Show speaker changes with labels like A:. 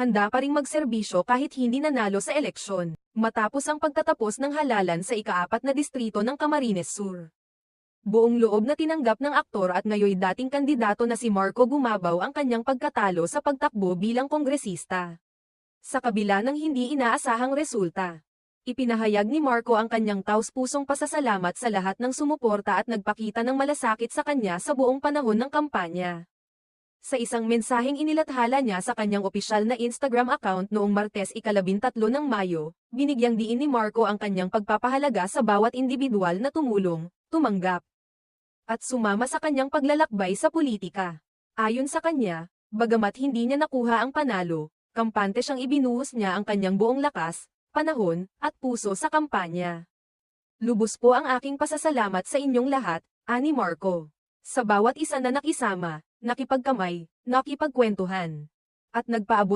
A: handa pa ring magserbisyo kahit hindi nanalo sa eleksyon, matapos ang pagtatapos ng halalan sa ikaapat na distrito ng Camarines Sur. Buong loob na tinanggap ng aktor at ngayoy dating kandidato na si Marco Gumabaw ang kanyang pagkatalo sa pagtakbo bilang kongresista. Sa kabila ng hindi inaasahang resulta, ipinahayag ni Marco ang kanyang taus-pusong pasasalamat sa lahat ng sumuporta at nagpakita ng malasakit sa kanya sa buong panahon ng kampanya. Sa isang mensaheng inilathala niya sa kanyang opisyal na Instagram account noong Martes ikalabintatlo ng Mayo, binigyang diin ni Marco ang kanyang pagpapahalaga sa bawat individual na tumulong, tumanggap, at sumama sa kanyang paglalakbay sa politika. Ayon sa kanya, bagamat hindi niya nakuha ang panalo, kampante siyang ibinuhos niya ang kanyang buong lakas, panahon, at puso sa kampanya. Lubos po ang aking pasasalamat sa inyong lahat, ani Marco. Sa bawat isa na nakisama, nakipagkamay, nakipagkwentuhan, at nagpaabot